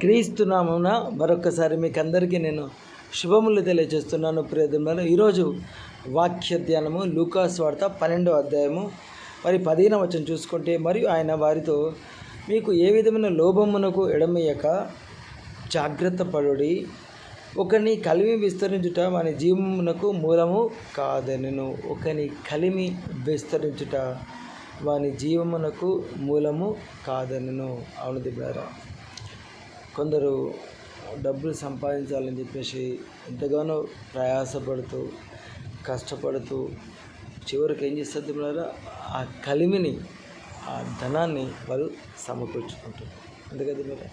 క్రీస్తునామున మరొకసారి మీకు అందరికీ నేను శుభములు తెలియజేస్తున్నాను ప్రియదులను ఈరోజు వాక్య ధ్యానము లూకాస్ వార్త పన్నెండో అధ్యాయము. మరి పదిహేన వచ్చిన చూసుకుంటే మరియు ఆయన వారితో మీకు ఏ విధమైన లోభమునకు ఎడమయ్యక జాగ్రత్త పడుడి. ఒకని కలిమి విస్తరించుట వాని జీవమునకు మూలము కాదనను. ఒకని కలిమి విస్తరించుట వాని జీవమునకు మూలము కాదనెను. అవును దిబ్బారా కొందరు డబ్బులు సంపాదించాలని చెప్పేసి ఎంతగానో ప్రయాసపడుతూ కష్టపడుతూ చివరికి ఏం చేస్తుంది దిబ్బారా ఆ కలిమిని ఆ ధనాన్ని వాళ్ళు సమకూర్చుకుంటారు అందుకది మరి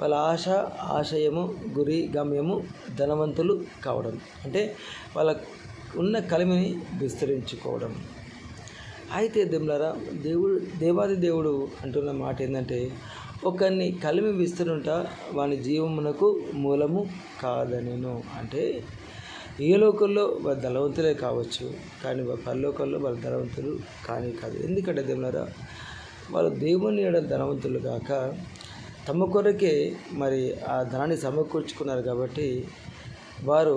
వాళ్ళ ఆశ ఆశయము గురి గమ్యము ధనవంతులు కావడం. అంటే వాళ్ళ ఉన్న కలిమిని విస్తరించుకోవడం. అయితే దిమ్లరా దేవుడు దేవాది దేవుడు అంటున్న మాట ఏంటంటే ఒకరిని కలిమి విస్తరుంట వాని జీవమునకు మూలము కాదనేను. అంటే ఏ లోకల్లో వాళ్ళ ధనవంతులే కావచ్చు కానీ వాళ్ళ పరలోకంలో వాళ్ళ ధనవంతులు కానీ కాదు. ఎందుకంటే దేవులరా వాళ్ళు దేవుని ఎడ ధనవంతులు కాక తమ కొరకే మరి ఆ ధనాన్ని సమకూర్చుకున్నారు కాబట్టి వారు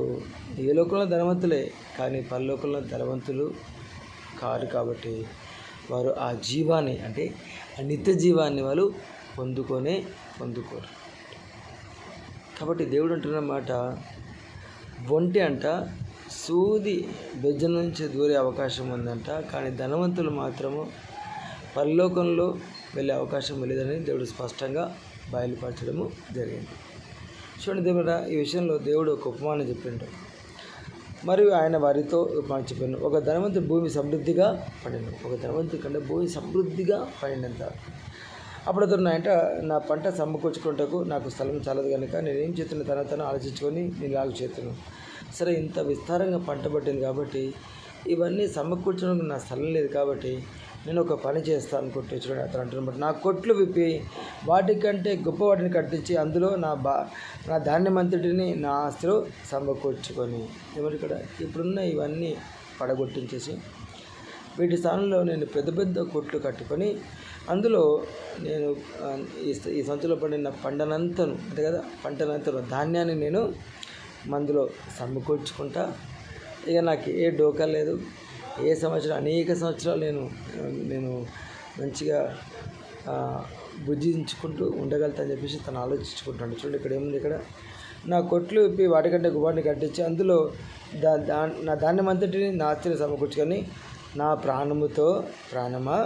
ఏ లోకంలో ధనవంతులే కానీ పరలోకంలో ధనవంతులు కారు కాబట్టి వారు ఆ జీవాన్ని అంటే ఆ నిత్య జీవాన్ని వాళ్ళు పొందుకొనే పొందుకోరు. కాబట్టి దేవుడు అంటున్నమాట ఒంటి అంట సూది బెజ్జ నుంచి దూరే అవకాశం ఉందంట కానీ ధనవంతులు మాత్రము పరలోకంలో వెళ్ళే అవకాశం లేదని దేవుడు స్పష్టంగా బయలుపరచడము జరిగింది. చూడండి దేవుడ ఈ విషయంలో దేవుడు ఒక ఉపమానం చెప్పిండు. మరియు ఆయన వారితో పంచిపోయిన చెప్పాను ఒక ధనవంతుడు భూమి సమృద్ధిగా పండిన ఒక ధనవంతుడి కంటే భూమి సమృద్ధిగా పండినంత. అప్పుడు అతను నా ఇంట నా పంట సమకూర్చుకుంటకు నాకు స్థలం చాలదు కనుక నేనేం చేస్తున్న తన తను ఆలోచించుకొని నేను లాగు చేస్తున్నాను సరే ఇంత విస్తారంగా పంట పట్టింది కాబట్టి ఇవన్నీ సమకూర్చడానికి నా స్థలం లేదు కాబట్టి నేను ఒక పని చేస్తాను అనుకుంటే చూడండి అతను అంటున్నమాట నా కొట్లు విప్పి వాటికంటే గొప్ప వాటిని కట్టించి అందులో నా బా నా ధాన్యమంతటిని నా ఆస్తిలో సమకూర్చుకొని. ఎవరు ఇక్కడ? ఇప్పుడున్న ఇవన్నీ పడగొట్టించేసి వీటి స్థానంలో నేను పెద్ద పెద్ద కొట్లు కట్టుకొని అందులో నేను ఈ ఈ సంచులో పడిన పంటనంతను అంతే కదా? పంటనంతను ధాన్యాన్ని నేను మందులో సమకూర్చుకుంటా. ఇక నాకు ఏ డోకా లేదు. ఏ సంవత్సరం అనేక సంవత్సరాలు నేను నేను మంచిగా ఆ, భుజించుకుంటూ ఉండగలుగుతా అని చెప్పేసి తను ఆలోచించుకుంటాడు. చూడండి ఇక్కడ ఏముంది ఇక్కడ? నా కొట్లు ఇప్పి వాటికంటే గుబాన్ని కట్టించి అందులో దా దా నా ధాన్యమంతటిని నా ఆస్తిని సమకూర్చుకొని నా ప్రాణముతో ప్రాణమా?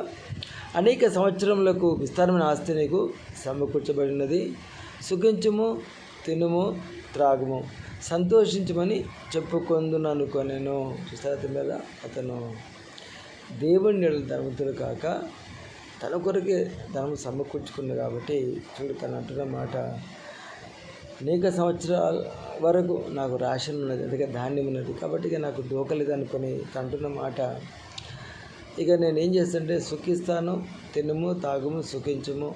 అనేక సంవత్సరములకు విస్తారమైన ఆస్తి నీకు సమకూర్చబడినది. సుఖించుము తినుము త్రాగుము. సంతోషించమని చెప్పుకొందుననుకొనెను. చూస్తారా మీద అతను దేవుని నీళ్ళ ధనవంతుడు కాక తన కొరకే ధనం సమకూర్చుకుంది కాబట్టి చూడు తను అంటున్న మాట అనేక సంవత్సరాల వరకు నాకు రాషన్ ఉన్నది అందుకే ధాన్యం ఉన్నది కాబట్టి ఇక నాకు డోకలేదు అనుకుని తను అంటున్న మాట. ఇక నేను ఏం చేస్తుంటే సుఖిస్తాను తినము తాగుము సుఖించము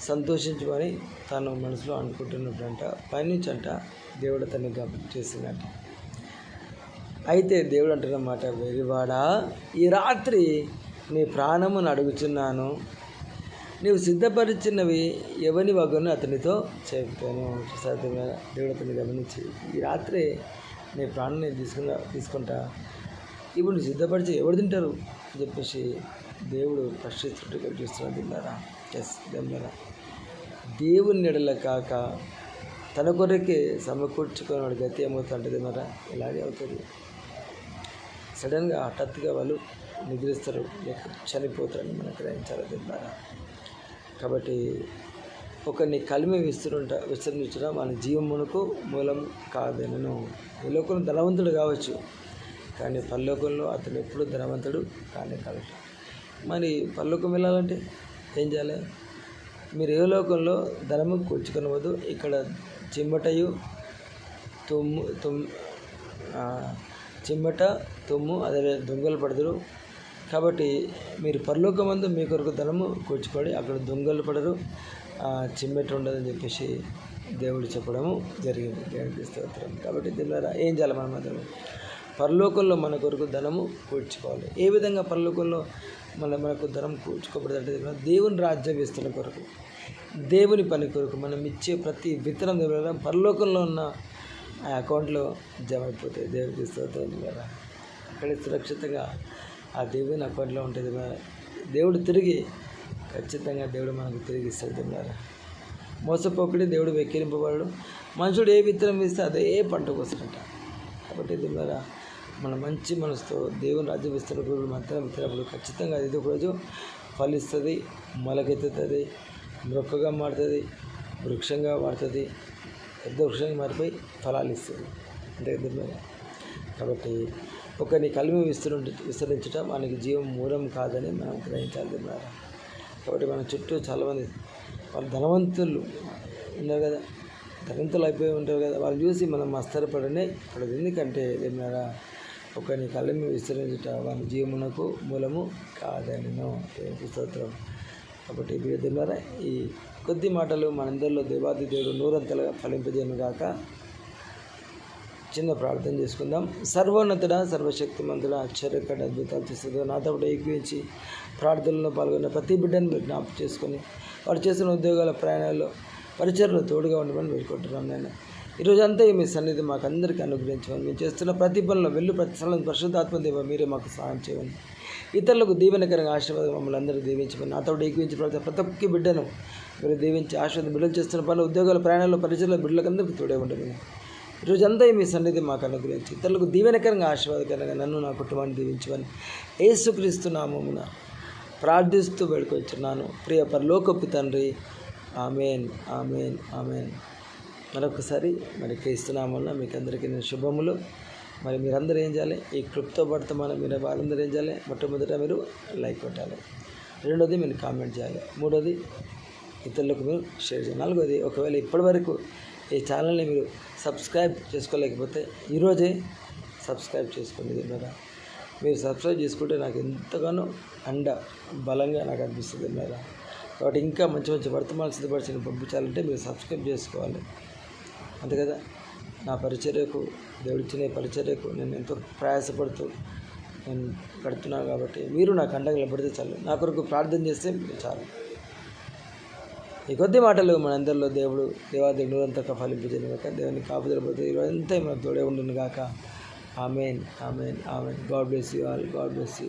సంతోషించమని తను మనసులో అనుకుంటున్నప్పుడంట పైనుంచి అంట దేవుడు అతన్ని గమనం అయితే దేవుడు అంటున్నమాట వెరివాడా? ఈ రాత్రి నీ ప్రాణమును అడుగుచున్నాను. నీవు సిద్ధపరిచినవి ఎవని వగను అతనితో చెప్పాను. సాధ్యమైన దేవుడు అతన్ని గమనించి ఈ రాత్రి నీ ప్రాణాన్ని తీసుకున్న తీసుకుంటా. ఇప్పుడు నువ్వు సిద్ధపరిచి ఎవరు తింటారు? అని చెప్పేసి దేవుడు ప్రశ్నిస్తుంటే చూస్తున్నా చూస్తున్నాడు. తిన్నారా? ఎస్ తిన్నారా? దేవుని నెడల కాక తన కొరకే సమకూర్చుకున్నాడు గతి ఏమవుతుంటుంది మరా. ఇలాగే అవుతుంది. సడన్గా హఠాత్తుగా వాళ్ళు నిద్రిస్తారు. లేక చనిపోతారని మనం గ్రహించాలి తిన్నారా కాబట్టి ఒకరిని కలిమి విస్తరుంట విస్తరించడం మన జీవమునకు మూలం కాదనను. ఈ లోకంలో ధనవంతుడు కావచ్చు. కానీ పల్లోకంలో అతను ఎప్పుడు ధనవంతుడు కానే కాదు. మరి పల్లోకం వెళ్ళాలంటే ఏం చేయాలి? మీరు ఏ లోకంలో ధనము కూర్చుకొనవద్దు. ఇక్కడ చిమ్మటయు తుమ్ము తుమ్ చిమ్మట తుమ్ము అదే దొంగలు పడదురు. కాబట్టి మీరు పరలోకమందు మీ కొరకు ధనము కూర్చుకోండి అక్కడ దొంగలు పడరు. చిమ్మెట ఉండదని చెప్పేసి దేవుడు చెప్పడము జరిగింది. దేవుడికి స్తోత్రం. కాబట్టి దేవులారా ఏం చేయాలి మనం అందరం? పరలోకంలో మన కొరకు ధనము కూర్చుకోవాలి. ఏ విధంగా పరలోకంలో మళ్ళీ మనకు ధనం కూర్చుకోబడదంటే దేవుని రాజ్య విస్తరణ కొరకు దేవుని పని కొరకు మనం ఇచ్చే ప్రతి విత్తనం ద్వారా పరలోకంలో ఉన్న ఆ అకౌంట్లో జమ అయిపోతాయి దేవుడికి స్తోత్రం కదా. అక్కడే సురక్షితంగా ఆ దేవుని అకౌంట్లో ఉంటుంది కదా. దేవుడు తిరిగి ఖచ్చితంగా దేవుడు మనకు తిరిగి ఇస్తాడు తిన్నారా మోసపోకడి దేవుడు వెక్కిరింపబడు మనుషుడు ఏ విత్తనం వేస్తే అదే పంట కోసరంట కాబట్టి తిన్నారా మన మంచి మనసుతో దేవుని రాజ్య విస్తరణ మాత్రం విత్తనప్పుడు ఖచ్చితంగా అది ఒక రోజు ఫలిస్తుంది మొలకెత్తుతుంది మొక్కగా మారుతుంది వృక్షంగా మారుతుంది పెద్ద వృక్షంగా మారిపోయి ఫలాలు ఇస్తుంది. అంతే కదా. కాబట్టి ఒకరిని కలిమి విస్తరు విస్తరించడం మనకి జీవం మూలం కాదని మనం గ్రహించాలి దేవుడారా కాబట్టి మన చుట్టూ చాలామంది వాళ్ళు ధనవంతులు ఉన్నారు కదా. ధనవంతులు అయిపోయి ఉంటారు కదా. వాళ్ళు చూసి మనం మస్తరపడనే పడదు. ఎందుకంటే ఏమన్నా ఒకరిని కళ్ళము విస్తరించుట వాని జీవమునకు మూలము కాదని స్తోత్రం. కాబట్టి బిడ్డలారా ఈ కొద్ది మాటలు మనందరిలో దేవాది దేవుడు నూరంతలుగా ఫలింపజేయను గాక. చిన్న ప్రార్థన చేసుకుందాం. సర్వోన్నతుడ సర్వశక్తిమంతుడ ఆశ్చర్యకర అద్భుతాలు చేస్తుంది నాతో కూడా ఏకీవించి ప్రార్థనలో పాల్గొన్న ప్రతి బిడ్డను మీరు జ్ఞాపకం చేసుకొని వారు చేస్తున్న ఉద్యోగాల ప్రయాణాల్లో పరిచయలో తోడుగా ఉండమని వేడుకుంటున్నాను నేను ఈరోజంతా మీ సన్నిధి మాకు అందరికీ అనుగ్రహించమని మేము చేస్తున్న ప్రతి పనిలో వెళ్ళు ప్రతి స్థలం పరిశుద్ధాత్మ దేవ మీరే మాకు సహాయం చేయండి ఇతరులకు దీవెనకరంగా ఆశీర్వాదం మమ్మల్ని అందరూ దీవించమని నాతో ఏకీవించి ప్రతి ప్రతి ఒక్క బిడ్డను మీరు దీవించి ఆశీర్వాదం బిడ్డలు చేస్తున్న పనులు ఉద్యోగాల ప్రయాణాల్లో పరిచయలో బిడ్డలకందరికీ తోడే ఉండమని. ఈరోజంతా మీ సన్నిధి మాకు అనుగ్రహించి ఇతరులకు దీవెనకరంగా ఆశీర్వాదకరంగా నన్ను నా కుటుంబాన్ని దీవించమని ఏసుక్రీస్తు నామమున ప్రార్థిస్తూ వేడుకొచ్చున్నాను ప్రియ పరలోకపు తండ్రి ఆమెన్ ఆమెన్ ఆమెన్. మరొకసారి మరి క్రీస్తునామంలో మీకు అందరికీ నేను శుభములు. మరి మీరందరూ ఏం చేయాలి? ఈ క్లుప్తో వర్తమానం మీరు వాళ్ళందరూ ఏం చేయాలి? మొట్టమొదట మీరు లైక్ కొట్టాలి. రెండోది మీరు కామెంట్ చేయాలి. మూడోది ఇతరులకు మీరు షేర్ చేయాలి. నాలుగోది ఒకవేళ ఇప్పటివరకు ఈ ఛానల్ని మీరు సబ్స్క్రైబ్ చేసుకోలేకపోతే ఈరోజే సబ్స్క్రైబ్ చేసుకోండి. దీనిలో మీరు సబ్స్క్రైబ్ చేసుకుంటే నాకు ఎంతగానో అండ బలంగా నాకు అనిపిస్తుంది. మేడం కాబట్టి ఇంకా మంచి మంచి వర్తమానాలు సిద్ధపరిచిన పంపించాలంటే మీరు సబ్స్క్రైబ్ చేసుకోవాలి. అంతే కదా నా పరిచర్యకు దేవుడిచ్చిన పరిచర్యకు నేను ఎంతో ప్రయాసపడుతూ నేను కడుతున్నాను కాబట్టి మీరు నాకు అండగా నిలబడితే చాలు. నా కొరకు ప్రార్థన చేస్తే చాలు. ఈ కొద్ది మాటలు మనందరిలో దేవుడు దేవాదేవుడు అంతగా ఫలింపజేయను కాక దేవుని కాపుదల పోతే ఈరోజు మనకు తోడే ఉండును కాక amen amen amen. God bless you all. God bless you.